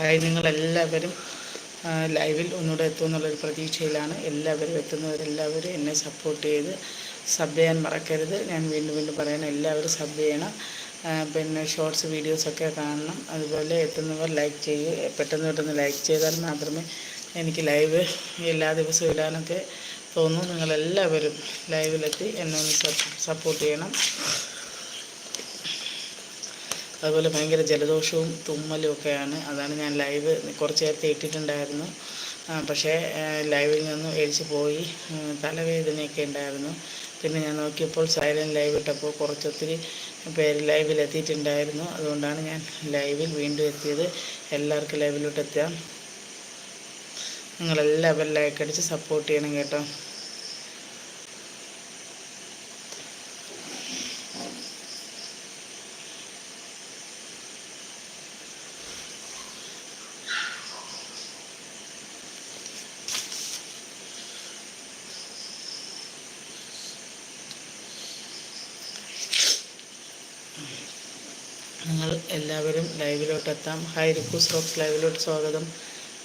Hi നിങ്ങളെല്ലാവരും ലൈവിൽ ഒന്നുകൂടെ എത്തുമെന്നുള്ളൊരു പ്രതീക്ഷയിലാണ് എല്ലാവരും എത്തുന്നവരെല്ലാവരും എന്നെ സപ്പോർട്ട് ചെയ്ത് സബ് ചെയ്യാൻ മറക്കരുത്. ഞാൻ വീണ്ടും വീണ്ടും പറയണം എല്ലാവരും സബ് ചെയ്യണം. പിന്നെ ഷോർട്സ് വീഡിയോസൊക്കെ കാണണം. അതുപോലെ എത്തുന്നവർ ലൈക്ക് ചെയ്യുക പെട്ടെന്ന് പെട്ടെന്ന് ലൈക്ക് ചെയ്താൽ മാത്രമേ എനിക്ക് ലൈവ് എല്ലാ ദിവസവും ഇടാനൊക്കെ തോന്നും. നിങ്ങളെല്ലാവരും ലൈവിലെത്തി എന്നെ ഒന്ന് സപ്പോർട്ട് ചെയ്യണം. അതുപോലെ ഭയങ്കര ജലദോഷവും തുമ്മലും ഒക്കെയാണ്. അതാണ് ഞാൻ ലൈവ് കുറച്ച് നേരത്തെ ഇട്ടിട്ടുണ്ടായിരുന്നു. പക്ഷേ ലൈവിൽ നിന്നും എഴിച്ച് പോയി. തലവേദനയൊക്കെ ഉണ്ടായിരുന്നു. പിന്നെ ഞാൻ നോക്കിയപ്പോൾ സൈലന്റ് ലൈവ് ഇട്ടപ്പോൾ കുറച്ചൊത്തിരി പേര് ലൈവിൽ എത്തിയിട്ടുണ്ടായിരുന്നു. അതുകൊണ്ടാണ് ഞാൻ ലൈവിൽ വീണ്ടും എത്തിയത്. എല്ലാവർക്കും ലൈവിലോട്ട് എത്താം. നിങ്ങളെല്ലാവരും ലൈക്ക് അടിച്ച് സപ്പോർട്ട് ചെയ്യണം കേട്ടോ നിങ്ങൾ എല്ലാവരും ലൈവിലോട്ട് എത്താം ഹായ് റിക്കൂസ് റോക്സ് ലൈവിലോട്ട് സ്വാഗതം.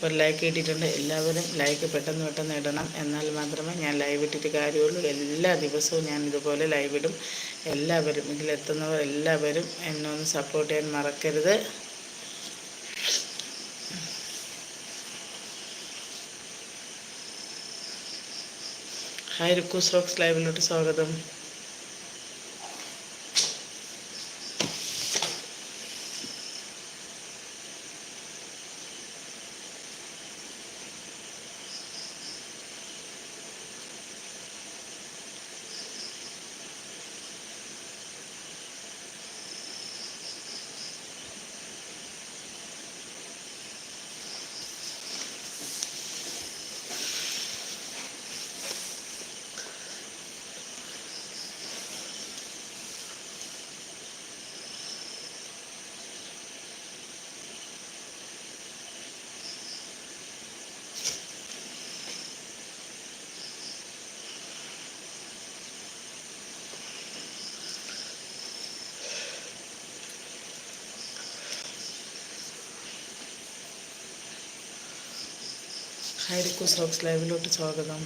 ഒരു ലൈക്ക് ഇട്ടിട്ടുണ്ട് എല്ലാവരും ലൈക്ക് പെട്ടെന്ന് പെട്ടെന്ന് ഇടണം. എന്നാൽ മാത്രമേ ഞാൻ ലൈവ് ഇട്ടിട്ട് കാര്യമുള്ളൂ. എല്ലാ ദിവസവും ഞാൻ ഇതുപോലെ ലൈവ് ഇടും. എല്ലാവരും ഇതിലെത്തുന്നവർ എല്ലാവരും എന്നെ ഒന്ന് സപ്പോർട്ട് ചെയ്യാൻ മറക്കരുത്. ഹായ് റിക്കൂസ് റോക്സ് ലൈവിലോട്ട് സ്വാഗതം. ഹൈറിക്കു സോക്സ് ലൈവിലോട്ട് സ്വാഗതം.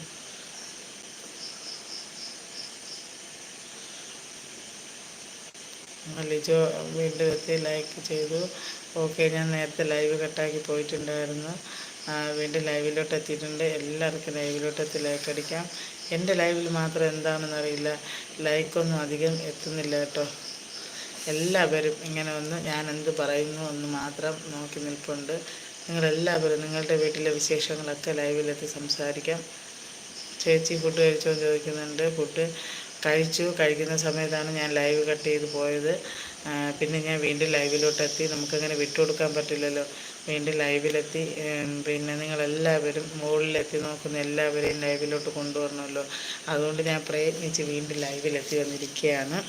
ലിജോ വീണ്ടും എത്തി ലൈക്ക് ചെയ്തു. ഓക്കെ ഞാൻ നേരത്തെ ലൈവ് കട്ടാക്കി പോയിട്ടുണ്ടായിരുന്നു. വീണ്ടും ലൈവിലോട്ട് എത്തിയിട്ടുണ്ട്. എല്ലാവർക്കും ലൈവിലോട്ട് എത്തി ലൈക്ക് അടിക്കാം. എന്റെ ലൈവിൽ മാത്രം എന്താണെന്ന് അറിയില്ല. ലൈക്കൊന്നും അധികം എത്തുന്നില്ല കേട്ടോ. എല്ലാവരും ഇങ്ങനെ ഒന്ന് ഞാൻ എന്ത് പറയുന്നു എന്ന് മാത്രം നോക്കി നിൽപ്പുണ്ട്. നിങ്ങളെല്ലാവരും നിങ്ങളുടെ വീട്ടിലെ വിശേഷങ്ങളൊക്കെ ലൈവിലെത്തി സംസാരിക്കാം. ചേച്ചി ഫുഡ് കഴിച്ചോ എന്ന് ചോദിക്കുന്നുണ്ട്. ഫുഡ് കഴിച്ചു. കഴിക്കുന്ന സമയത്താണ് ഞാൻ ലൈവ് കട്ട് ചെയ്ത് പോയത്. പിന്നെ ഞാൻ വീണ്ടും ലൈവിലോട്ട് എത്തി നമുക്കങ്ങനെ വിട്ടുകൊടുക്കാൻ പറ്റില്ലല്ലോ. വീണ്ടും ലൈവിലെത്തി. പിന്നെ നിങ്ങളെല്ലാവരും മുകളിലെത്തി നോക്കുന്ന എല്ലാവരെയും ലൈവിലോട്ട് കൊണ്ടുവരണമല്ലോ. അതുകൊണ്ട് ഞാൻ പ്രയത്നിച്ച് വീണ്ടും ലൈവിലെത്തി വന്നിരിക്കുകയാണ്.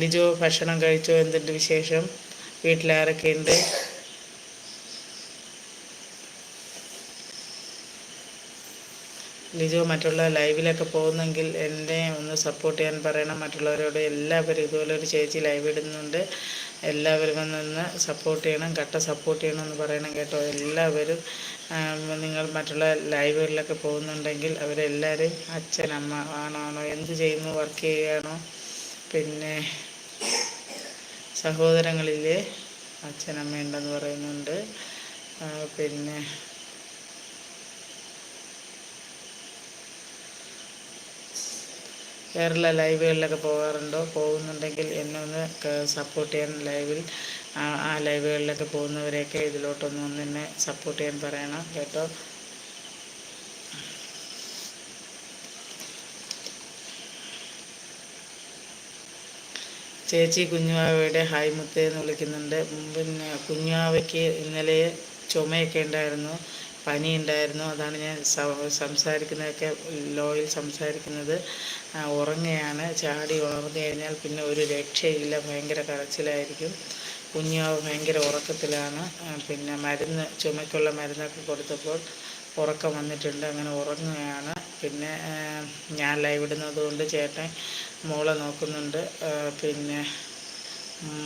ലിജോ ഭക്ഷണം കഴിച്ചോ? എന്തുണ്ട് വിശേഷം? വീട്ടിലാരൊക്കെയുണ്ട്? ലിജോ മറ്റുള്ള ലൈവിലൊക്കെ പോകുന്നെങ്കിൽ എന്നെ ഒന്ന് സപ്പോർട്ട് ചെയ്യാൻ പറയണം. മറ്റുള്ളവരോട് എല്ലാവരും ഇതുപോലെ ഒരു ചേച്ചി ലൈവ് ഇടുന്നുണ്ട്. എല്ലാവരും വന്നൊന്ന് സപ്പോർട്ട് ചെയ്യണം കട്ട സപ്പോർട്ട് ചെയ്യണം എന്ന് പറയണം കേട്ടോ. എല്ലാവരും നിങ്ങൾ മറ്റുള്ള ലൈവുകളിലൊക്കെ പോകുന്നുണ്ടെങ്കിൽ അവരെല്ലാവരും അച്ഛൻ അമ്മ ആണോ എന്ത് ചെയ്യുന്നു വർക്ക് ചെയ്യുകയാണോ? പിന്നെ സഹോദരങ്ങളിലെ അച്ഛനമ്മ ഉണ്ടെന്ന് പറയുന്നുണ്ട് പിന്നെ വേറെയുള്ള ലൈവുകളിലൊക്കെ പോകാറുണ്ടോ? പോകുന്നുണ്ടെങ്കിൽ എന്നെ ഒന്ന് സപ്പോർട്ട് ചെയ്യാൻ ലൈവിൽ ആ ലൈവുകളിലൊക്കെ പോകുന്നവരെയൊക്കെ ഇതിലോട്ടൊന്ന് ഒന്ന് എന്നെ സപ്പോർട്ട് ചെയ്യാൻ പറയണം കേട്ടോ. ചേച്ചി കുഞ്ഞുവാവയുടെ ഹായ് മുത്തേ എന്ന് വിളിക്കുന്നുണ്ട്. പിന്നെ കുഞ്ഞുവാവയ്ക്ക് ഇന്നലെ ചുമയൊക്കെ ഉണ്ടായിരുന്നു. പനി ഉണ്ടായിരുന്നു അതാണ് ഞാൻ സംസാരിക്കുന്നതൊക്കെ ലോയിൽ സംസാരിക്കുന്നത്. ഉറങ്ങുകയാണ്. ചാടി ഉണർന്നു കഴിഞ്ഞാൽ പിന്നെ ഒരു രക്ഷയില്ല. ഭയങ്കര കരച്ചിലായിരിക്കും. കുഞ്ഞാവ് ഭയങ്കര ഉറക്കത്തിലാണ്. പിന്നെ മരുന്ന് ചുമയ്ക്കുള്ള മരുന്നൊക്കെ കൊടുത്തപ്പോൾ ഉറക്കം വന്നിട്ടുണ്ട്. അങ്ങനെ ഉറങ്ങുകയാണ്. പിന്നെ ഞാൻ ലൈവ് കൊണ്ട് ചേട്ടൻ മോളെ നോക്കുന്നുണ്ട്. പിന്നെ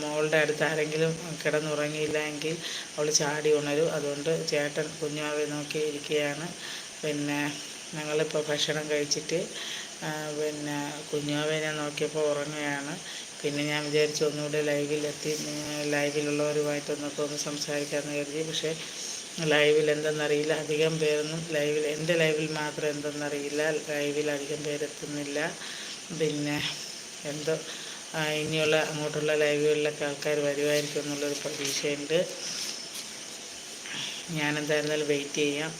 മോളുടെ അടുത്ത് ആരെങ്കിലും കിടന്നുറങ്ങിയില്ല എങ്കിൽ അവൾ ചാടി ഉണരും. അതുകൊണ്ട് ചേട്ടൻ കുഞ്ഞാവെ നോക്കി ഇരിക്കുകയാണ്. പിന്നെ ഞങ്ങളിപ്പോൾ ഭക്ഷണം കഴിച്ചിട്ട് പിന്നെ കുഞ്ഞാവേനെ നോക്കിയപ്പോൾ ഉറങ്ങുകയാണ്. പിന്നെ ഞാൻ വിചാരിച്ചു ഒന്നുകൂടെ ലൈവിലെത്തി ലൈവിലുള്ളവരുമായിട്ടൊന്നൊക്കെ ഒന്ന് സംസാരിക്കാമെന്ന് കരുതി. പക്ഷേ ലൈവിൽ എന്തെന്നറിയില്ല. അധികം പേരൊന്നും ലൈവിൽ എന്റെ ലൈവിൽ മാത്രം എന്തെന്നറിയില്ല. ലൈവിൽ അധികം പേരെത്തുന്നില്ല. പിന്നെ എന്തോ ഇനിയുള്ള അങ്ങോട്ടുള്ള ലൈവുകളിലൊക്കെ ആൾക്കാർ വരുമായിരിക്കും എന്നുള്ളൊരു പ്രതീക്ഷയുണ്ട്. ഞാനെന്തായിരുന്നാലും വെയിറ്റ് ചെയ്യാം.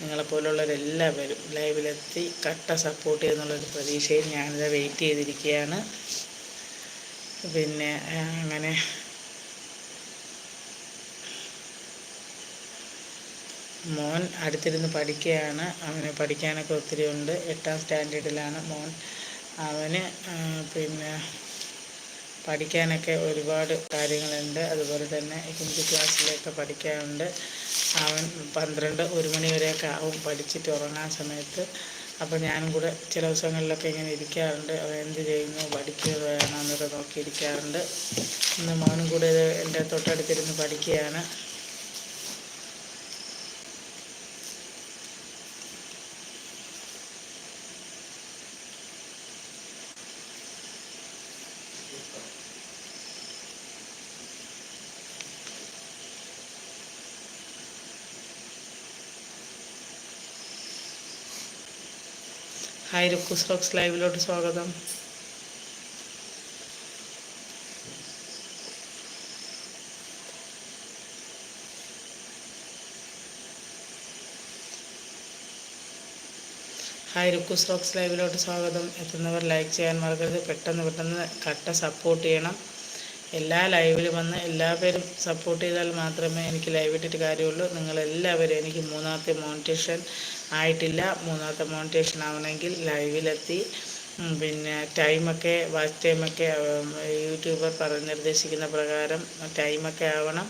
നിങ്ങളെപ്പോലുള്ളവരെല്ലാവരും ലൈവിലെത്തി കട്ട സപ്പോർട്ട് ചെയ്യുന്നുള്ളൊരു പ്രതീക്ഷയിൽ ഞാനിത് വെയിറ്റ് ചെയ്തിരിക്കുകയാണ്. പിന്നെ അങ്ങനെ. മോൻ അടുത്തിരുന്ന് പഠിക്കുകയാണ്. അവന് പഠിക്കാനൊക്കെ ഒത്തിരി ഉണ്ട്. എട്ടാം സ്റ്റാൻഡേർഡിലാണ് മോൻ. അവന് പിന്നെ പഠിക്കാനൊക്കെ ഒരുപാട് കാര്യങ്ങളുണ്ട്. അതുപോലെ തന്നെ ഹിന്ദി ക്ലാസ്സിലൊക്കെ പഠിക്കാനുണ്ട് അവൻ പന്ത്രണ്ട് ഒരു മണി വരെയൊക്കെ ആവും പഠിച്ചിട്ട് ഉറങ്ങാൻ സമയത്ത്. അപ്പോൾ ഞാനും കൂടെ ചില ദിവസങ്ങളിലൊക്കെ ഇങ്ങനെ ഇരിക്കാറുണ്ട്. അവൻ എന്ത് ചെയ്യുന്നു? പഠിക്കുക വേണമെന്നൊക്കെ നോക്കിയിരിക്കാറുണ്ട്. ഇന്ന് മോനും കൂടെ എന്റെ തൊട്ടടുത്തിരുന്ന് പഠിക്കുകയാണ്. ഹായ് റുക്കൂസ് റോക്സ് ലൈവിലോട്ട് സ്വാഗതം. ഹായ് റുക്കൂസ് റോക്സ് ലൈവിലോട്ട് സ്വാഗതം. എത്തുന്നവർ ലൈക്ക് ചെയ്യാൻ മറക്കരുത്. പെട്ടെന്ന് പെട്ടെന്ന് കട്ട സപ്പോർട്ട് ചെയ്യണം. എല്ലാ ലൈവിലും വന്ന് എല്ലാവരും സപ്പോർട്ട് ചെയ്താൽ മാത്രമേ എനിക്ക് ലൈവ് ഇട്ടിട്ട് കാര്യമുള്ളൂ. നിങ്ങളെല്ലാവരും എനിക്ക് മൂന്നാമത്തെ മോണിറ്റേഷൻ ആയിട്ടില്ല. മൂന്നാമത്തെ മോണിറ്റേഷൻ ആവണമെങ്കിൽ ലൈവിലെത്തി. പിന്നെ ടൈമൊക്കെ വാച്ച് ടൈമൊക്കെ യൂട്യൂബർ പറഞ്ഞ് നിർദ്ദേശിക്കുന്ന പ്രകാരം ടൈമൊക്കെ ആവണം.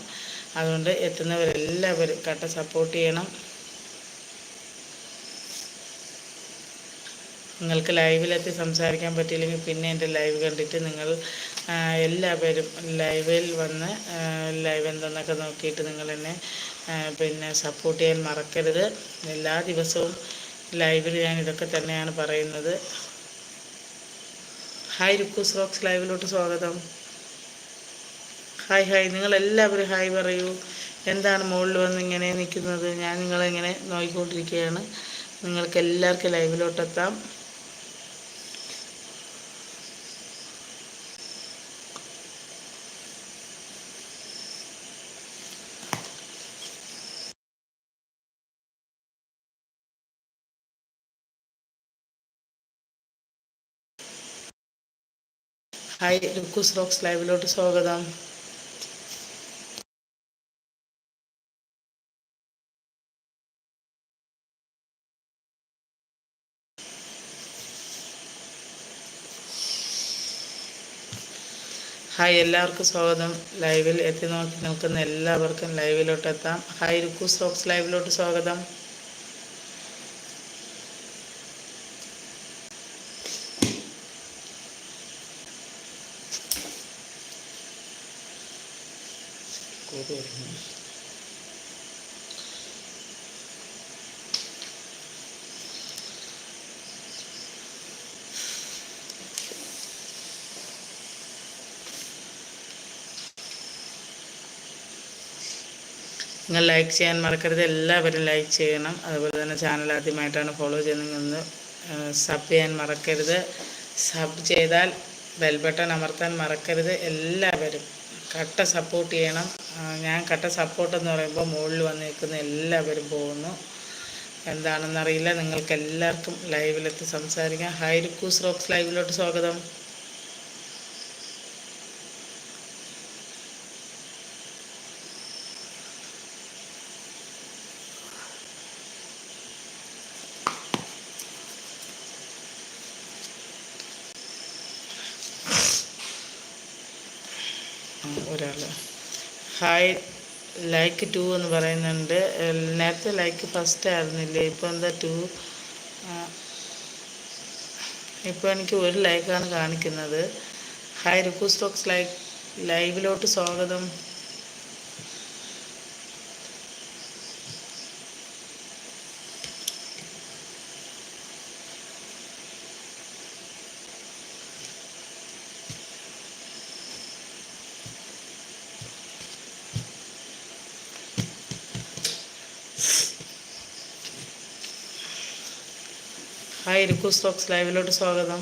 അതുകൊണ്ട് എത്തുന്നവരെല്ലാവരും കട്ട സപ്പോർട്ട് ചെയ്യണം. നിങ്ങൾക്ക് ലൈവിലെത്തി സംസാരിക്കാൻ പറ്റിയില്ലെങ്കിൽ പിന്നെ എന്റെ ലൈവ് കണ്ടിട്ട് നിങ്ങൾ എല്ലാവരും ലൈവിൽ വന്ന് ലൈവ് എന്തെന്നൊക്കെ നോക്കിയിട്ട് നിങ്ങൾ എന്നെ പിന്നെ സപ്പോർട്ട് ചെയ്യാൻ മറക്കരുത്. എല്ലാ ദിവസവും ലൈവിൽ ഞാൻ ഇതൊക്കെ തന്നെയാണ് പറയുന്നത്. ഹായ് രുക്കൂസ് റോക്സ് ലൈവിലോട്ട് സ്വാഗതം. ഹായ് ഹായ് നിങ്ങൾ എല്ലാവരും ഹായ് പറയൂ. എന്താണ് മുകളിൽ വന്ന് ഇങ്ങനെ നിൽക്കുന്നത്? ഞാൻ നിങ്ങളിങ്ങനെ നോക്കിക്കൊണ്ടിരിക്കുകയാണ് നിങ്ങൾക്ക് എല്ലാവർക്കും ലൈവിലോട്ടെത്താം. ഹായ് ലുക്കൂസ് റോക്സ് ലൈവിലോട്ട് സ്വാഗതം. ഹായ് എല്ലാവർക്കും സ്വാഗതം. ലൈവിൽ എത്തി നോക്കി നിൽക്കുന്ന എല്ലാവർക്കും ലൈവിലോട്ട് എത്താം. ഹായ് ലുക്കൂസ് റോക്സ് ലൈവിലോട്ട് സ്വാഗതം. നിങ്ങൾ ലൈക്ക് ചെയ്യാൻ മറക്കരുത്. എല്ലാവരും ലൈക്ക് ചെയ്യണം. അതുപോലെ തന്നെ ചാനൽ ആദ്യമായിട്ടാണ് ഫോളോ ചെയ്യുന്നതെന്ന് സബ് ചെയ്യാൻ മറക്കരുത്. സബ് ചെയ്താൽ ബെൽ ബട്ടൺ അമർത്താൻ മറക്കരുത്. എല്ലാവരും കട്ട സപ്പോർട്ട് ചെയ്യണം. ഞാൻ കട്ട സപ്പോർട്ട് എന്ന് പറയുമ്പോൾ മുകളിൽ വന്ന് നിൽക്കുന്ന എല്ലാവരും പോകുന്നു. എന്താണെന്നറിയില്ല നിങ്ങൾക്ക് എല്ലാവർക്കും ലൈവിലെത്തി സംസാരിക്കാം. ഹൈ റിക്കൂസ് റോക്സ് ലൈവിലോട്ട് സ്വാഗതം. ഒരാൾ ഹായ് ലൈക്ക് ടു എന്ന് പറയുന്നുണ്ട്. നേരത്തെ ലൈക്ക് ഫസ്റ്റ് ആയിരുന്നില്ലേ? ഇപ്പോൾ എന്താ ടു ഇപ്പോൾ എനിക്ക് ഒരു ലൈക്കാണ് കാണിക്കുന്നത്. ഹായ് റിക്കു സ്റ്റോക്സ് ലൈക്ക് ലൈവിലോട്ട് സ്വാഗതം. ഹായ് സ്റ്റോക്സ് ലൈവിലോട്ട് സ്വാഗതം.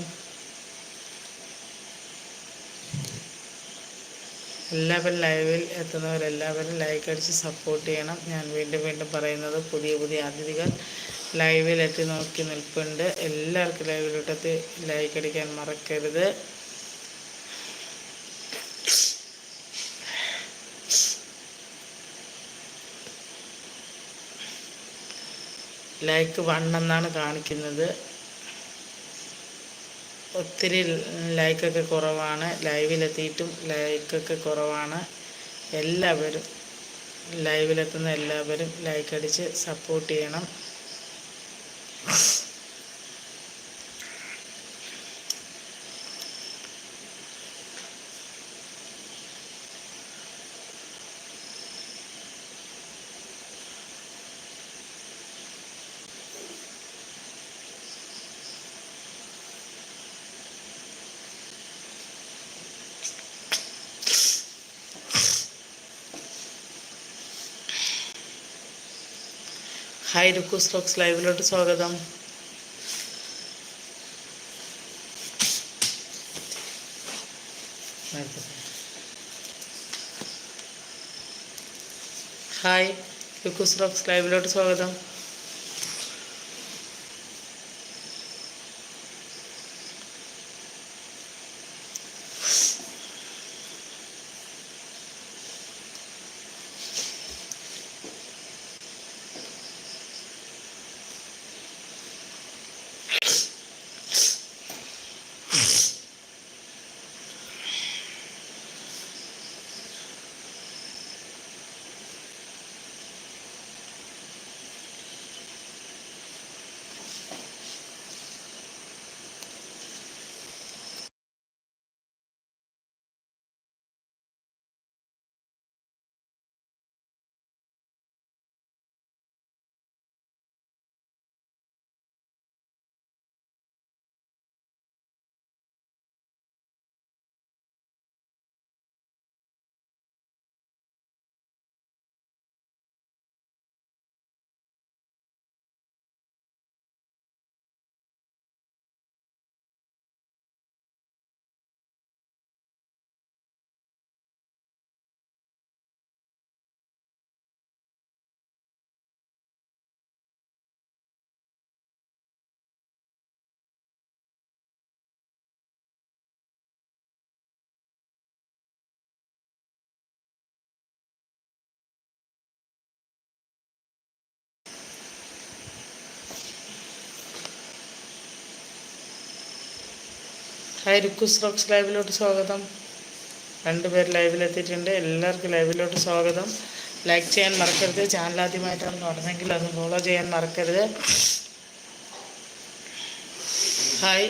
എല്ലാവരും ലൈവിൽ എത്തുന്നവരെല്ലാവരും ലൈക്ക് അടിച്ച് സപ്പോർട്ട് ചെയ്യണം. ഞാൻ വീണ്ടും വീണ്ടും പറയുന്നത് പുതിയ പുതിയ അതിഥികൾ ലൈവിൽ എത്തി നോക്കി നിൽപ്പുണ്ട്. എല്ലാവർക്കും ലൈവിലോട്ടെത്തി ലൈക്ക് അടിക്കാൻ മറക്കരുത്. ലൈക്ക് വൺ എന്നാണ് കാണിക്കുന്നത്. ഒത്തിരി ലൈക്കൊക്കെ കുറവാണ്. ലൈവിലെത്തിയിട്ടും ലൈക്കൊക്കെ കുറവാണ്. എല്ലാവരും ലൈവിലെത്തുന്ന എല്ലാവരും ലൈക്ക് അടിച്ച് സപ്പോർട്ട് ചെയ്യണം. ഹായ് രുക്കു സ്റ്റോക്സ് ലൈവിലോട്ട് സ്വാഗതം. ഹായ് ലുക്കു സ്റ്റോക്സ് ലൈവിലോട്ട് സ്വാഗതം. ഹായ് റോക്സ് ലൈവിലോട്ട് സ്വാഗതം. രണ്ടുപേർ ലൈവിലെത്തിയിട്ടുണ്ട് എല്ലാവർക്കും ലൈവിലോട്ട് സ്വാഗതം. ലൈക്ക് ചെയ്യാൻ മറക്കരുത്. ചാനൽ ആദ്യമായിട്ടാണ് നടന്നെങ്കിൽ അത് ഫോളോ ചെയ്യാൻ മറക്കരുത്. ഹായ്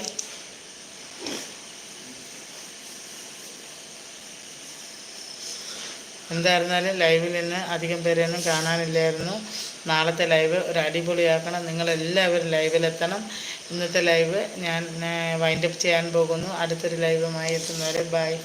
എന്തായിരുന്നാലും ലൈവിൽ നിന്ന് അധികം പേരെയൊന്നും കാണാനില്ലായിരുന്നു. നാളത്തെ ലൈവ് ഒരു അടിപൊളിയാക്കണം. നിങ്ങളെല്ലാവരും ലൈവിലെത്തണം. ഇന്നത്തെ ലൈവ് ഞാൻ വൈൻഡപ്പ് ചെയ്യാൻ പോകുന്നു. അടുത്തൊരു ലൈവുമായി എത്തുന്നവരെ ബൈ.